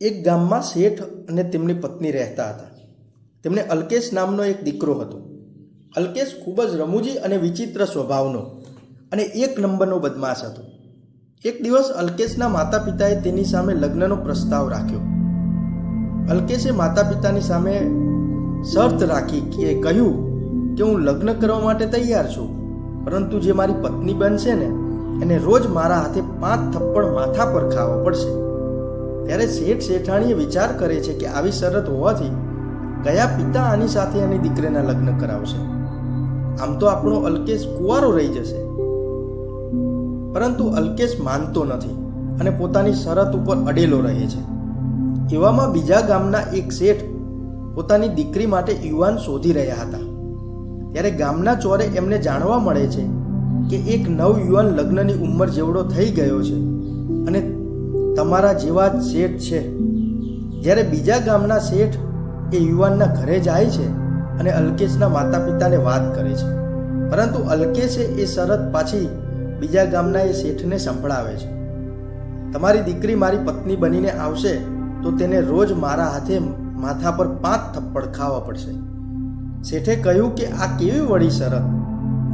એક ગામમાં શેઠ અને તેમની પત્ની રહેતા હતા. તેમને અલ્કેશ નામનો એક દીકરો હતો. અલ્કેશ ખૂબ જ રમૂજી અને વિચિત્ર સ્વભાવનો અને એક નંબરનો બદમાશ હતો. એક દિવસ અલ્કેશના માતા પિતાએ તેની સામે લગ્નનો પ્રસ્તાવ રાખ્યો. અલ્કેશે માતા પિતાની સામે શરત રાખી કે કહ્યું કે હું લગ્ન કરવા માટે તૈયાર છું, પરંતુ જે મારી પત્ની બનશે ને, એને રોજ મારા હાથે પાંચ થપ્પડ માથા પર ખાવા પડશે. ત્યારે શેઠ શેઠાણીએ વિચાર કરે છે કે આવી શરત હોવાથી કયા પિતા આની સાથે આની દીકરીના લગ્ન કરાવશે. આમ તો આપણો અલ્કેશ કુંવારો રહી જશે. પરંતુ અલ્કેશ માનતો નથી અને પોતાની શરત ઉપર અડેલો રહે છે. એવામાં બીજા ગામના એક શેઠ પોતાની દીકરી માટે યુવાન શોધી રહ્યા હતા. ત્યારે ગામના ચોરે એમને જાણવા મળે છે કે એક નવ યુવાન લગ્નની ઉંમર જેવડો થઈ ગયો છે અને તમારા જેવા જ શેઠ છે. જ્યારે બીજા ગામના શેઠ એ યુવાનના ઘરે જાય છે અને અલ્કેશના માતા પિતાને વાત કરે છે. પરંતુ અલ્કેશે એ શરત પાછી બીજા ગામના એ શેઠને સંભળાવે છે. તમારી દીકરી મારી પત્ની બનીને આવશે તો તેને રોજ મારા હાથે માથા પર પાંચ થપ્પડ ખાવા પડશે. શેઠે કહ્યું કે આ કેવી વળી શરત?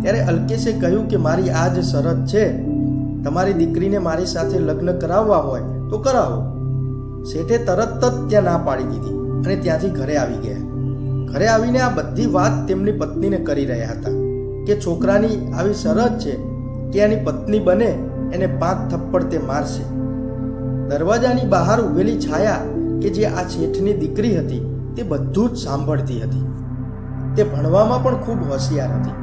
ત્યારે અલ્કેશે કહ્યું કે મારી આ જ શરત છે. તમારી દીકરીને મારી સાથે લગ્ન કરાવવા હોય તો કરાવો શેઠે તરત જ ત્યાં ના પાડી દીધી અને ત્યાંથી ઘરે આવી ગયા. ઘરે આવીને આ બધી વાત તેમની પત્નીને કરી રહ્યા હતા કે છોકરાની આવી શરત છે કે એની પત્ની બને એને પાંચ થપ્પડ તે મારશે. દરવાજાની બહાર ઊભેલી છાયા કે જે આ શેઠની દીકરી હતી તે બધું જ સાંભળતી હતી. તે ભણવામાં પણ ખૂબ હોશિયાર હતી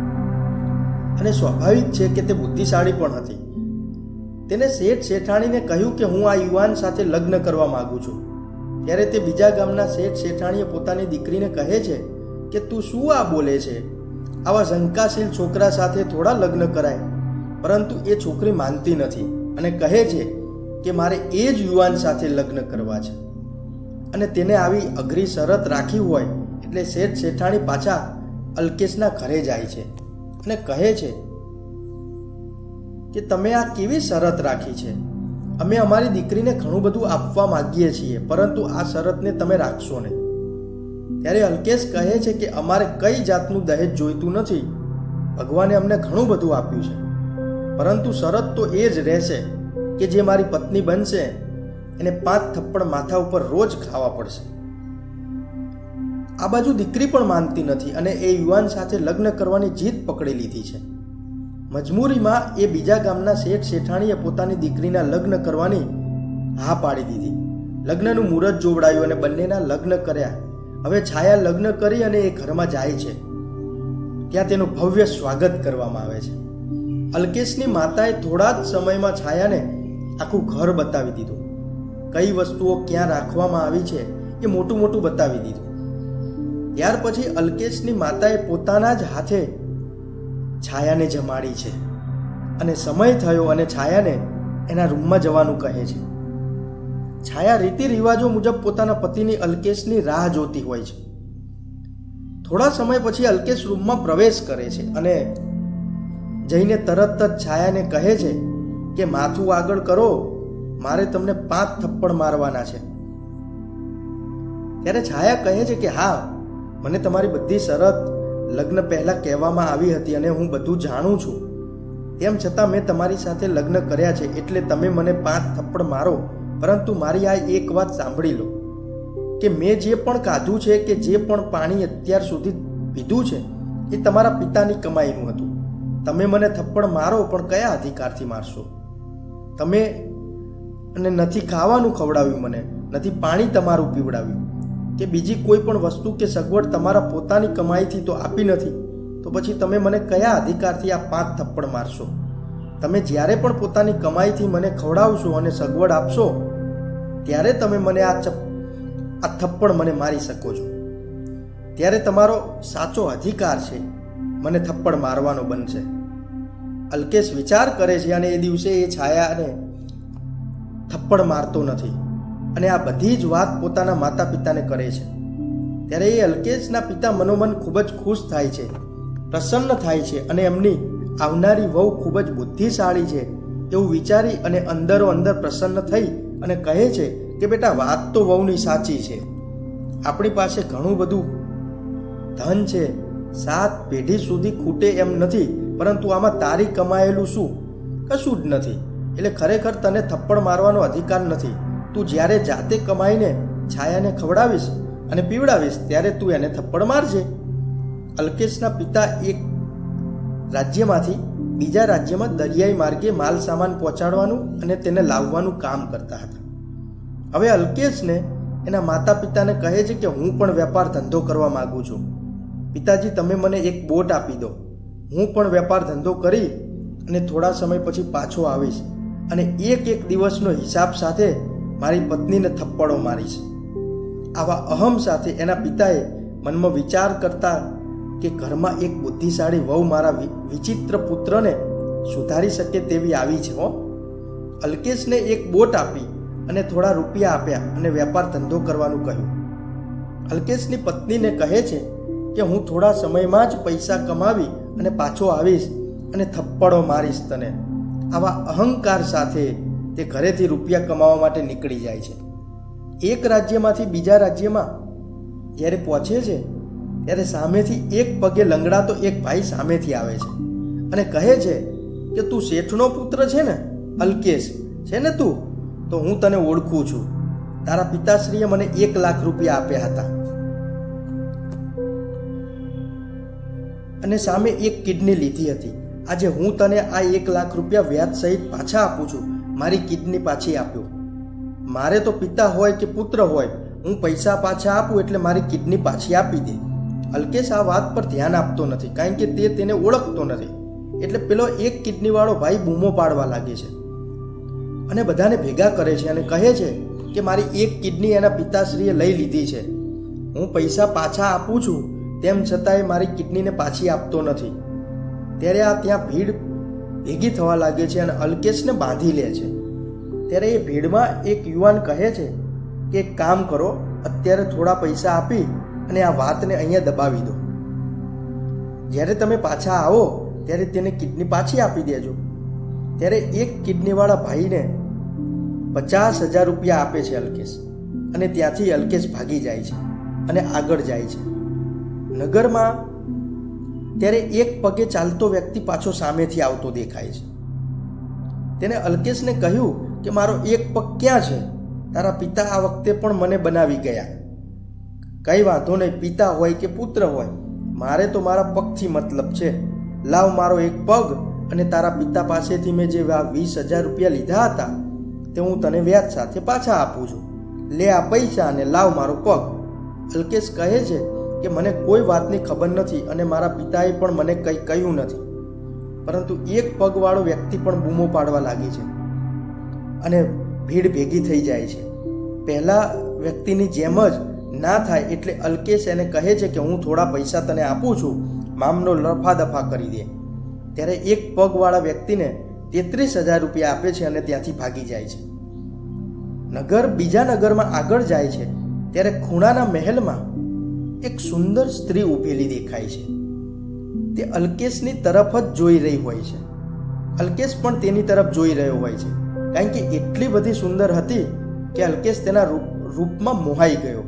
અને સ્વાભાવિક છે કે તે બુદ્ધિશાળી પણ હતી. તેને શેઠ શેઠાણીને કહ્યું કે હું આ યુવાન સાથે લગ્ન કરવા માંગુ છું. ત્યારે તે બીજા ગામના શેઠ શેઠાણીએ પોતાની દીકરીને કહે છે કે તું શું આ બોલે છે? આવા શંકાશીલ છોકરા સાથે થોડા લગ્ન કરાય. પરંતુ એ છોકરી માનતી નથી અને કહે છે કે મારે એ જ યુવાન સાથે લગ્ન કરવા છે. અને તેને આવી અઘરી શરત રાખી હોય એટલે શેઠ શેઠાણી પાછા અલ્કેશના ઘરે જાય છે અને કહે છે કે તમે આ કેવી શરત રાખી છે? અમે અમારી દીકરીને ઘણું બધું આપવા માગીએ છીએ, પરંતુ આ શરતને તમે રાખશો નહીં. ત્યારે અલ્કેશ કહે છે કે અમારે કઈ જાતનું દહેજ જોઈતું નથી. ભગવાને અમને ઘણું બધું આપ્યું છે. પરંતુ શરત તો એ જ રહેશે કે જે મારી પત્ની બનશે, એને પાંચ થપ્પડ માથા ઉપર રોજ ખાવા પડશે. આ બાજુ દીકરી પણ માનતી નથી અને એ યુવાન સાથે લગ્ન કરવાની જીદ પકડી લીધી છે. મજબૂરીમાં એ બીજા ગામના શેઠ શેઠાણીએ પોતાની દીકરીના લગ્ન કરવાની હા પાડી દીધી. લગ્નનું મુહૂર્ત જોવડાયું અને બંનેના લગ્ન કર્યા. હવે છાયા લગ્ન કરી અને એ ઘરમાં જાય છે. ત્યાં તેનું ભવ્ય સ્વાગત કરવામાં આવે છે. અલ્કેશની માતાએ થોડા જ સમયમાં છાયાને આખું ઘર બતાવી દીધું. કઈ વસ્તુઓ ક્યાં રાખવામાં આવી છે એ મોટું મોટું બતાવી દીધું. ત્યાર પછી અલ્કેશની માતાએ પોતાના જ હાથે છાયાને જમાડી છે. અને સમય થયો અને છાયાને એના રૂમમાં જવાનું કહે છે. છાયા રીતિ રિવાજો મુજબ પોતાના પતિની અલ્કેશની રાહ જોતી હોય છે. થોડા સમય પછી અલ્કેશ રૂમમાં પ્રવેશ કરે છે અને જઈને તરત જ છાયાને કહે છે કે, માથું આગળ કરો, મારે તમને પાંચ થપ્પડ મારવાના છે. ત્યારે છાયા કહે છે કે, હા, મને તમારી બધી શરત લગ્ન પહેલાં કહેવામાં આવી હતી અને હું બધું જાણું છું. તેમ છતાં મેં તમારી સાથે લગ્ન કર્યા છે એટલે તમે મને પાંચ થપ્પડ મારો, પરંતુ મારી આ એક વાત સાંભળી લો. કે મેં જે પણ કાધું છે કે જે પણ પાણી અત્યાર સુધી પીધું છે, એ તમારા પિતાની કમાઈનું હતું. તમે મને થપ્પડ મારો, પણ કયા અધિકારથી મારશો? તમે અને નથી ખાવાનું ખવડાવ્યું મને, નથી પાણી તમારું પીવડાવ્યું. કે બીજી કોઈ પણ વસ્તુ કે સગવડ તમારા પોતાની કમાઈથી તો આપી નથી, તો પછી તમે મને કયા અધિકારથી આ પાંચ થપ્પડ મારશો? તમે જ્યારે પણ પોતાની કમાઈથી મને ખવડાવશો અને સગવડ આપશો, ત્યારે તમે મને આ આ થપ્પડ મને મારી શકો છો. ત્યારે તમારો સાચો અધિકાર છે, મને થપ્પડ મારવાનો બનશે. અલ્કેશ વિચાર કરે છે અને એ દિવસે એ છાયાને થપ્પડ મારતો નથી. અને આ બધી જ વાત પોતાના માતા પિતાને કરે છે. ત્યારે એ અલ્કેશના પિતા મનોમન ખૂબ જ ખુશ થાય છે, પ્રસન્ન થાય છે અને એમની આવનારી વહુ ખૂબ જ બુદ્ધિશાળી છે એવું વિચારી અને અંદરો અંદર પ્રસન્ન થઈ અને કહે છે કે, બેટા, વાત તો વહુની સાચી છે. આપણી પાસે ઘણું બધું ધન છે. સાત પેઢી સુધી ખૂટે એમ નથી, પરંતુ આમાં તારી કમાયેલું શું? કશું જ નથી. એટલે ખરેખર તને થપ્પડ મારવાનો અધિકાર નથી. તું જ્યારે જાતે કમાઈને છાયાને ખવડાવીશ અને પીવડાવીશ, ત્યારે તું એને થપ્પડ મારજે. અલ્કેશના પિતા એક રાજ્યમાંથી બીજા રાજ્યમાં દરિયાઈ માર્ગે માલ સામાન પહોંચાડવાનું અને તેને લાવવાનું કામ કરતા હતા. હવે અલ્કેશને એના માતા પિતાને કહે છે કે હું પણ વેપાર ધંધો કરવા માગું છું. પિતાજી, તમે મને એક બોટ આપી દો. હું પણ વેપાર ધંધો કરી અને થોડા સમય પછી પાછો આવીશ અને એક એક દિવસનો હિસાબ સાથે મારી પત્નીને થપ્પડો મારીશ આવા અહમ સાથે એના પિતાએ મનમાં વિચાર કરતા કે ઘરમાં એક બુદ્ધિશાળી વહુ મારા વિચિત્ર પુત્રને સુધારી શકે તેવી આવી છે, હો. અલ્કેશને એક બોટ આપી અને થોડા રૂપિયા આપ્યા અને વેપાર ધંધો કરવાનું કહ્યું. અલ્કેશની પત્નીને કહે છે કે હું થોડા સમયમાં જ પૈસા કમાવી અને પાછો આવીશ અને થપ્પડો મારીશ તને. આવા અહંકાર સાથે તે ઘરેથી રૂપિયા કમાવા માટે નીકળી જાય છે. એક રાજ્યમાંથી બીજા રાજ્યમાં જ્યારે પહોંચે છે, ત્યારે સામેથી એક પગે લંગડાતો એક ભાઈ સામેથી આવે છે અને કહે છે કે, તું શેઠનો પુત્ર છે ને, અલ્કેશ, છે ને તું? તો હું તને ઓળખું છું. તારા પિતાશ્રીએ મને એક લાખ રૂપિયા આપ્યા હતા. અને સામે એક કિડની લીધી હતી. આજે હું તને આ એક લાખ રૂપિયા વ્યાજ સહિત પાછા આપું છું. મારી કિડની પાછી આપ્યો. મારે તો પિતા હોય કે પુત્ર હોય, હું પૈસા પાછા આપું એટલે મારી કિડની પાછી આપી દે. અલ્કેશ આ વાત પર ધ્યાન આપતો નથી, કારણ કે તે તેને ઓળખતો નથી. એટલે પેલો એક કિડનીવાળો ભાઈ બૂમો પાડવા લાગે છે. અને બધાને ભેગા કરે છે અને કહે છે કે મારી એક કિડની એના પિતાશ્રીએ લઈ લીધી છે. હું પૈસા પાછા આપું છું, તેમ છતાંય મારી કિડનીને પાછી આપતો નથી. ત્યારે આ ત્યાં ભીડ ભેગી થવા લાગે છે અને અલ્કેશને બાંધી લે છે. ત્યારે એ ભીડમાં એક યુવાન કહે છે કે એક કામ કરો, અત્યારે થોડા પૈસા આપી અને આ વાતને અહીંયા દબાવી દો. જ્યારે તમે પાછા આવો, ત્યારે તેને કિડની પાછી આપી દેજો. ત્યારે એક કિડનીવાળા ભાઈને પચાસ હજાર રૂપિયા આપે છે અલ્કેશ અને ત્યાંથી અલ્કેશ ભાગી જાય છે અને આગળ જાય છે. નગરમાં ત્યારે એક પગે ચાલતો વ્યક્તિ પાછો સામેથી આવતો દેખાય છે. તેને અલ્કેશને કહ્યું કે મારો એક પગ ક્યાં છે? તારા પિતા આ વખતે પણ મને બનાવી ગયા. કઈ વાંધો નહીં, પિતા હોય કે પુત્ર હોય, મારે તો મારા પગથી મતલબ છે. લાવ મારો એક પગ અને તારા પિતા પાસેથી મેં જે વીસ હજાર રૂપિયા લીધા હતા, તે હું તને વ્યાજ સાથે પાછા આપું છું. લે આ પૈસા અને લાવ મારો પગ. અલ્કેશ કહે છે કે મને કોઈ વાતની ખબર નથી અને મારા પિતાએ પણ મને કંઈ કહ્યું નથી. પરંતુ એક પગવાળો વ્યક્તિ પણ બૂમો પાડવા લાગી છે અને ભીડ ભેગી થઈ જાય છે. પહેલા વ્યક્તિની જેમ જ ના થાય એટલે અલ્કેશ એને કહે છે કે હું થોડા પૈસા તને આપું છું, મામનો લફાદફા કરી દે. ત્યારે એક પગવાળા વ્યક્તિને તેત્રીસ હજાર રૂપિયા આપે છે અને ત્યાંથી ભાગી જાય છે. નગર બીજા નગરમાં આગળ જાય છે. ત્યારે ખૂણાના મહેલમાં એક સુંદર સ્ત્રી ઊભેલી દેખાય છે. તે અલ્કેશની તરફ જ જોઈ રહી હોય છે. અલ્કેશ પણ તેની તરફ જોઈ રહ્યો હોય છે. કારણ કે એટલી બધી સુંદર હતી કે અલ્કેશ તેના રૂપ, રૂપમાં મોહાઈ ગયો.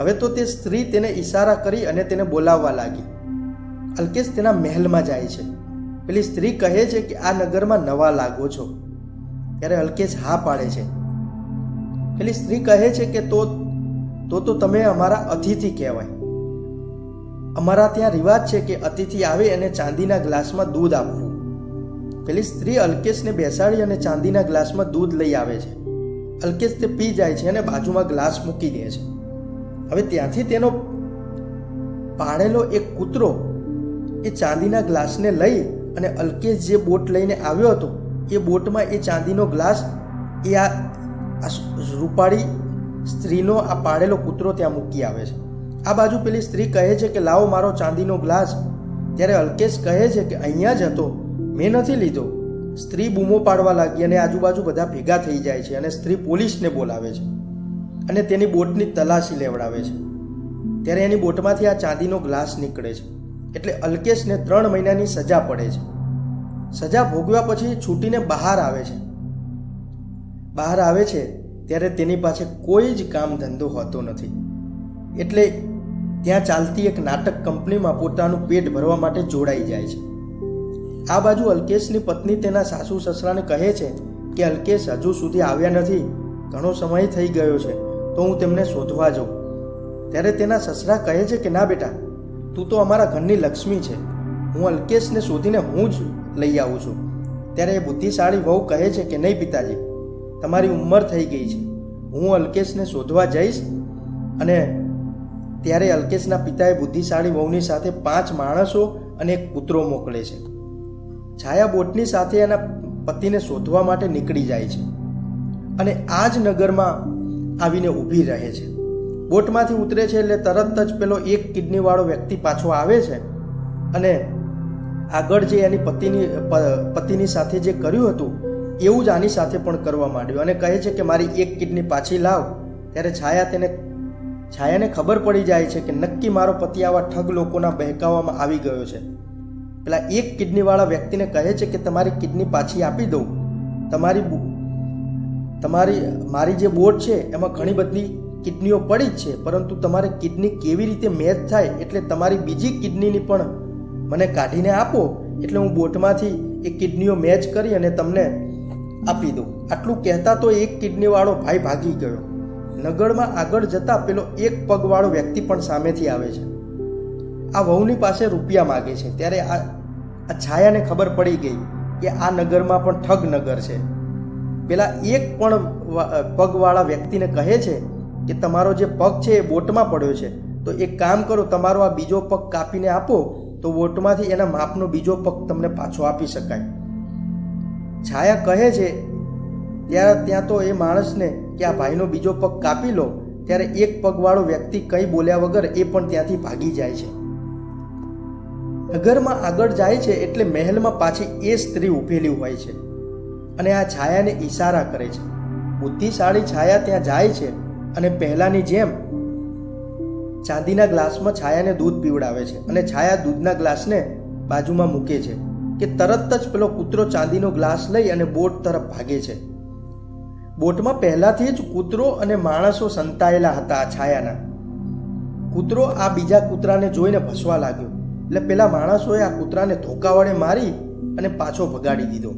હવે તો તે સ્ત્રી તેને ઈશારા કરી અને તેને બોલાવવા લાગી. અલ્કેશ તેના મહેલમાં જાય છે. પેલી સ્ત્રી કહે છે કે આ નગરમાં નવા લાગો છો. ત્યારે અલ્કેશ હા પાડે છે. પેલી સ્ત્રી કહે છે કે તો તો તો તમે અમારા અતિથિ કહેવાય. અમારા ત્યાં રિવાજ છે કે અતિથિ આવે અને ચાંદીના ગ્લાસમાં દૂધ આપવું. પેલી સ્ત્રી અલ્કેશને બેસાડી અને ચાંદીના ગ્લાસમાં દૂધ લઈ આવે છે. અલ્કેશ તે પી જાય છે અને બાજુમાં ગ્લાસ મૂકી દે છે. હવે ત્યાંથી તેનો પાળેલો એક કૂતરો એ ચાંદીના ગ્લાસને લઈ અને અલ્કેશ જે બોટ લઈને આવ્યો હતો, એ બોટમાં એ ચાંદીનો ગ્લાસ, એ આ રૂપાળી સ્ત્રીનો આ પાળેલો કૂતરો ત્યાં મૂકી આવે છે. આ બાજુ પેલી સ્ત્રી કહે છે કે, લાવો મારો ચાંદીનો ગ્લાસ. ત્યારે અલ્કેશ કહે છે કે, અહીંયા જ હતો. મેં નથી લીધો. સ્ત્રી બૂમો પાડવા લાગી અને આજુબાજુ બધા ભેગા થઈ જાય છે અને સ્ત્રી પોલીસને બોલાવે છે અને તેની બોટની તલાશી લેવડાવે છે. ત્યારે એની બોટમાંથી આ ચાંદીનો ગ્લાસ નીકળે છે. એટલે અલ્કેશને ત્રણ મહિનાની સજા પડે છે. સજા ભોગવ્યા પછી છૂટીને બહાર આવે છે. બહાર આવે છે ત્યારે તેની પાસે કોઈ જ કામ ધંધો હોતો નથી. એટલે ત્યાં ચાલતી એક નાટક કંપનીમાં પોતાનું પેટ ભરવા માટે જોડાઈ જાય છે. આ બાજુ અલ્કેશની પત્ની તેના સાસુ સસરાને કહે છે કે, અલ્કેશ, હજુ સુધી આવ્યા નથી. ઘણો સમય થઈ ગયો છે, તો હું તેમને શોધવા જાઉં. ત્યારે તેના સસરા કહે છે કે, ના બેટા, તું તો અમારા ઘરની લક્ષ્મી છે. હું અલ્કેશને શોધીને હું જ લઈ આવું છું. ત્યારે એ બુદ્ધિશાળી વહુ કહે છે કે, નહીં પિતાજી, તમારી ઉંમર થઈ ગઈ છે. હું અલ્કેશને શોધવા જઈશ અને ત્યારે અલ્કેશના પિતાએ બુદ્ધિશાળી વહુની સાથે પાંચ માણસો અને એક કૂતરો મોકલે છે. છાયા બોટની સાથે એના પતિને શોધવા માટે નીકળી જાય છે અને આ જ નગરમાં આવીને ઊભી રહે છે. બોટમાંથી ઉતરે છે એટલે તરત જ પેલો એક કિડનીવાળો વ્યક્તિ પાછો આવે છે અને આગળ જે એની પતિની પતિની સાથે જે કર્યું હતું, એવું જ આની સાથે પણ કરવા માંડ્યું અને કહે છે કે મારી એક કિડની પાછી લાવ, ત્યારે છાયા તેને છાયાને ખબર પડી જાય છે કે નક્કી મારો પતિ આવા ઠગ લોકોના બહેકાવામાં આવી ગયો છે. પેલા એક કિડનીવાળા વ્યક્તિને કહે છે કે તમારી કિડની પાછી આપી દઉં. તમારી તમારી, મારી જે બોટ છે એમાં ઘણી બધી કિડનીઓ પડી જ છે, પરંતુ તમારે કિડની કેવી રીતે મેચ થાય એટલે તમારી બીજી કિડનીની પણ મને કાઢીને આપો, એટલે હું બોટમાંથી એ કિડનીઓ મેચ કરી અને તમને આપી દઉં. આટલું કહેતા તો એક કિડનીવાળો ભાઈ ભાગી ગયો. નગરમાં આગળ જતા પેલો એક પગવાળો વ્યક્તિ પણ સામેથી આવે છે. આ વહુની પાસે રૂપિયા માગે છે. ત્યારે આ આ છાયાને ખબર પડી ગઈ કે આ નગરમાં પણ ઠગ નગર છે. પેલા એક પણ પગવાળા વ્યક્તિને કહે છે કે તમારો જે પગ છે એ બોટમાં પડ્યો છે. તો એક કામ કરો, તમારો આ બીજો પગ કાપીને આપો, તો બોટમાંથી એના માપનો બીજો પગ તમને પાછો આપી શકાય. છાયા કહે છે ત્યાં ત્યાં તો એ માણસને કે આ ભાઈનો બીજો પગ કાપી લો, ત્યારે એક પગવાળો વ્યક્તિ કંઈ બોલ્યા વગર એ પણ ત્યાંથી ભાગી જાય છે. નગરમાં આગળ જાય છે એટલે મહેલમાં પાછી એ સ્ત્રી ઊભેલી હોય છે અને આ છાયાને ઈશારા કરે છે. બુદ્ધિશાળી છાયા ત્યાં જાય છે અને પહેલાંની જેમ ચાંદીના ગ્લાસમાં છાયાને દૂધ પીવડાવે છે અને છાયા દૂધના ગ્લાસને બાજુમાં મૂકે છે કે તરત જ પેલો કૂતરો ચાંદીનો ગ્લાસ લઈ અને બોટ તરફ ભાગે છે. બોટમાં પહેલાથી જ કૂતરો અને માણસો સંતાયેલા હતા છાયાના. કૂતરો આ બીજા કૂતરાને જોઈને ભસવા લાગ્યો. એટલે પેલા માણસોએ આ કૂતરાને ધોકા વડે મારી અને પાછો ભગાડી દીધો.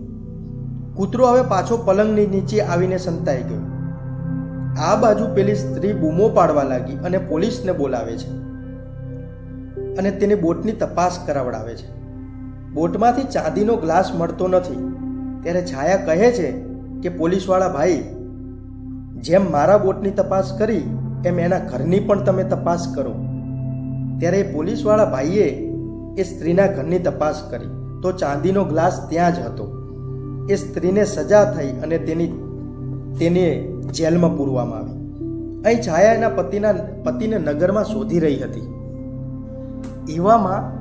કૂતરો હવે પાછો પલંગની નીચે આવીને સંતાઈ ગયો. આ બાજુ પેલી સ્ત્રી બૂમો પાડવા લાગી અને પોલીસને બોલાવે છે. અને તેને બોટની તપાસ કરાવડાવે છે. બોટમાંથી ચાંદીનો ગ્લાસ મળતો નથી. ત્યારે છાયા કહે છે કે પોલીસવાળા ભાઈ, જેમ મારા બોટની તપાસ કરી, એમ એના ઘરની પણ તમે તપાસ કરો. ત્યારે એ પોલીસવાળા ભાઈએ એ સ્ત્રીના ઘરની તપાસ કરી. તો ચાંદીનો ગ્લાસ ત્યાં જ હતો. એ સ્ત્રીને સજા થઈ અને તેની, તેને જેલમાં પૂરવામાં આવી. અહીં છાયા એના પતિના, પતિને નગરમાં શોધી રહી હતી. એવામાં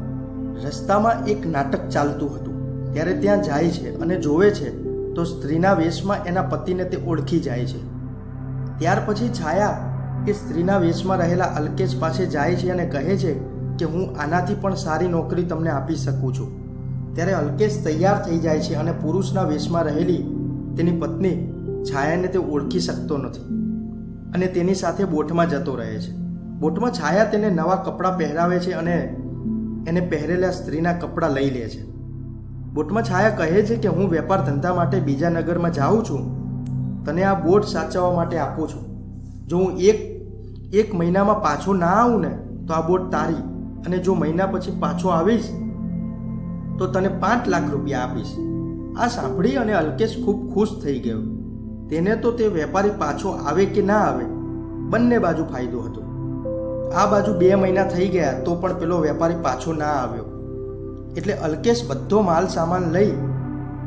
રસ્તામાં એક નાટક ચાલતું હતું. ત્યારે ત્યાં જાય છે અને જોવે છે તો સ્ત્રીના વેશમાં એના પતિને તે ઓળખી જાય છે. ત્યાર પછી છાયા એ સ્ત્રીના વેશમાં રહેલા અલ્કેશ પાસે જાય છે અને કહે છે કે હું આનાથી પણ સારી નોકરી તમને આપી શકું છું. ત્યારે અલ્કેશ તૈયાર થઈ જાય છે અને પુરુષના વેશમાં રહેલી તેની પત્ની છાયાને તે ઓળખી શકતો નથી અને તેની સાથે બોટમાં જતો રહે છે. બોટમાં છાયા તેને નવા કપડાં પહેરાવે છે અને એને પહેરેલા સ્ત્રીના કપડાં લઈ લે છે. બોટમાં છાયા કહે છે કે હું વેપાર ધંધા માટે બીજા નગરમાં જાઉં છું. તને આ બોટ સાચવવા માટે આપું છું. જો હું એક એક મહિનામાં પાછો ના આવું ને, તો આ બોટ તારી અને જો મહિના પછી પાછો આવીશ, તો તને પાંચ લાખ રૂપિયા આપીશ. આ સાંભળી અને અલ્કેશ ખૂબ ખુશ થઈ ગયો. તેને તો તે વેપારી પાછો આવે કે ના આવે, બંને બાજુ ફાયદો હતો. આ બાજુ બે મહિના થઈ ગયા તો પણ પેલો વેપારી પાછો ના આવ્યો. એટલે અલ્કેશ બધો માલ સામાન લઈ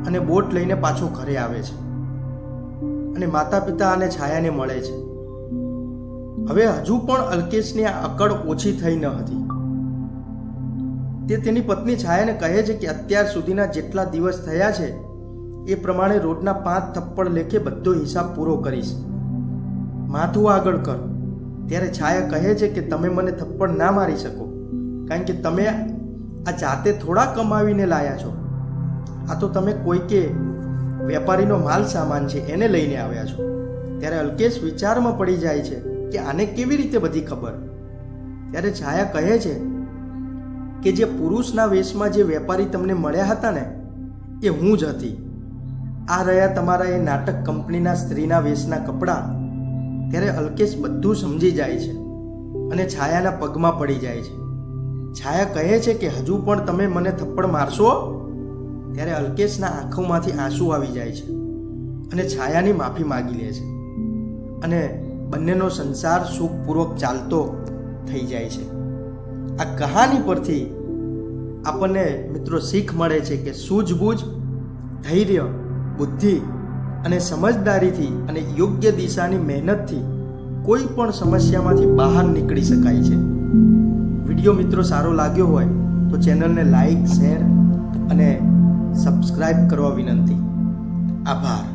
અને બોટ લઈને પાછો ઘરે આવે છે. અને માતા પિતા અને છાયાને મળે છે. હવે હજુ પણ અલ્કેશની આ અકડ ઓછી થઈ ન હતી. તે તેની પત્ની છાયાને કહે છે કે અત્યાર સુધીના જેટલા દિવસ થયા છે, એ પ્રમાણે રોજના પાંચ થપ્પડ લેખે બધો હિસાબ પૂરો કરીશ. માથું આગળ કર. ત્યારે છાયા કહે છે કે તમે મને થપ્પડ ના મારી શકો, કારણ કે તમે આ જાતે થોડા કમાવીને લાયા છો? આ તો તમે કોઈ કે વેપારીનો માલ સામાન છે, એને લઈને આવ્યા છો. ત્યારે અલ્કેશ વિચારમાં પડી જાય છે કે આને કેવી રીતે બધી ખબર? ત્યારે છાયા કહે છે કે જે પુરુષના વેશમાં જે વેપારી તમને મળ્યા હતા ને, એ હું જ હતી. આ રહ્યા તમારા એ નાટક કંપનીના સ્ત્રીના વેશના કપડાં. ત્યારે અલ્કેશ બધું સમજી જાય છે અને છાયાના પગમાં પડી જાય છે. છાયા કહે છે કે હજુ પણ તમે મને થપ્પડ મારશો? ત્યારે અલ્કેશના આંખોમાંથી આંસુ આવી જાય છે અને છાયાની માફી માગી લે છે અને બંનેનો સંસાર સુખપૂર્વક ચાલતો થઈ જાય છે. આ કહાની પરથી આપણને મિત્રો શીખ મળે છે કે સૂઝબૂઝ, ધૈર્ય, બુદ્ધિ અને સમજદારીથી અને યોગ્ય દિશાની મહેનતથી કોઈ પણ સમસ્યામાંથી બહાર નીકળી શકાય છે. વીડિયો મિત્રો સારો લાગ્યો હોય તો ચેનલને લાઈક શેર અને સબસ્ક્રાઈબ કરવા વિનંતી. આભાર.